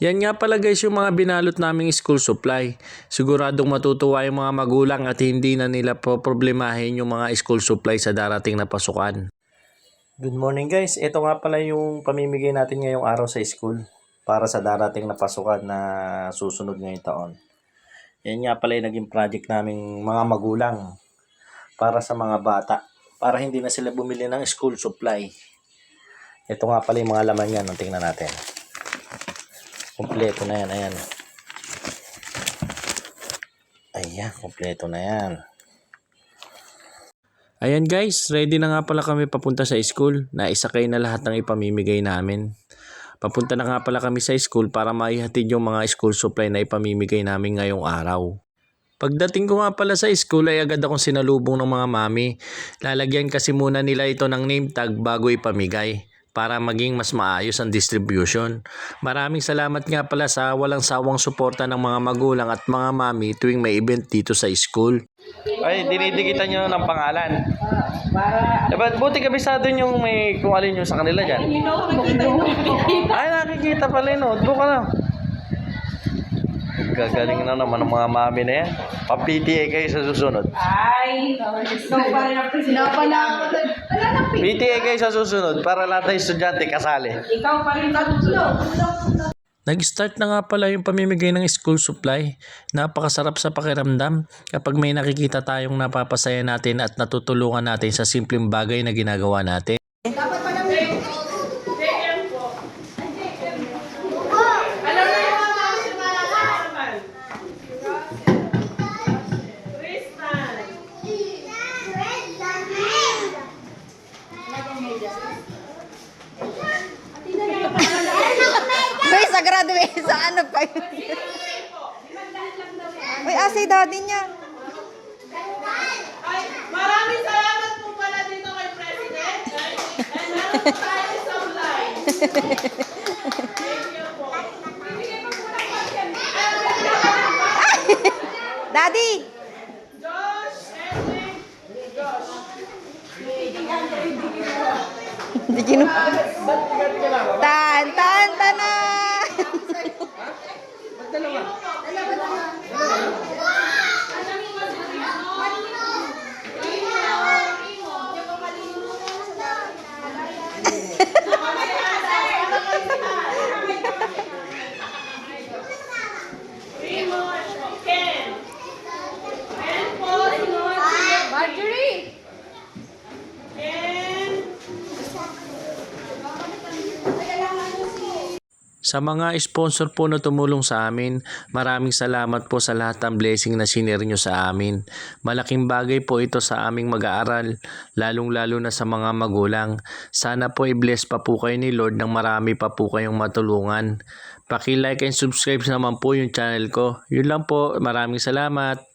Yan nga pala guys yung mga binalot naming school supply. Siguradong matutuwa yung mga magulang at hindi na nila problemahin yung mga school supply sa darating na pasukan. Good morning guys. Ito nga pala yung pamimigay natin ngayong araw sa school para sa darating na pasukan na susunod ngayong taon. Yan nga pala yung naging project naming mga magulang para sa mga bata para hindi na sila bumili ng school supply. Ito nga pala yung mga laman yan. Tingnan natin. Kompleto na yan. Ayan. Ayan, kompleto na yan. Ayan guys, ready na nga pala kami papunta sa school. Naisakay na lahat ng ipamimigay namin. Papunta na nga pala kami sa school para maihatid yung mga school supply na ipamimigay namin ngayong araw. Pagdating ko nga pala sa school ay agad akong sinalubong ng mga mami. Lalagyan kasi muna nila ito ng name tag bago ipamigay para maging mas maayos ang distribution. Maraming salamat nga pala sa walang sawang suporta ng mga magulang at mga mami tuwing may event dito sa school. Ay, dinidikitan nyo ng pangalan. Eh, ba't buti kabisado yung may kung alin yung sa kanila dyan? Ay, nakikita pala yun. Notebook ka na. Gagaling na naman ng mga mami na yan. Pa-PTA kayo sa susunod. Ay, rin ang presidente namin. Wala pi- PTA kayo sa susunod para lahat ng estudyante kasali. Ikaw pa rin tatlo. Nag-start na nga pala yung pamimigay ng school supply. Napakasarap sa pakiramdam kapag may nakikita tayong napapasaya natin at natutulungan natin sa simpleng bagay na ginagawa natin. Uy, sa graduate, sa ano pa yun? Uy, asay daddy niya. Maraming salamat po pala dito kay President. And meron tayo sa line. Daddy! Josh, Hindi kinu... Tan, tan, tana! Primo, Ken. Ken po, Marjorie! Sa mga sponsor po na tumulong sa amin, maraming salamat po sa lahat ng blessing na sinare nyo sa amin. Malaking bagay po ito sa aming mag-aaral, lalong-lalo na sa mga magulang. Sana po i-bless pa po kayo ni Lord ng marami pa po kayong matulungan. Paki-like and subscribe naman po yung channel ko. Yun lang po, maraming salamat.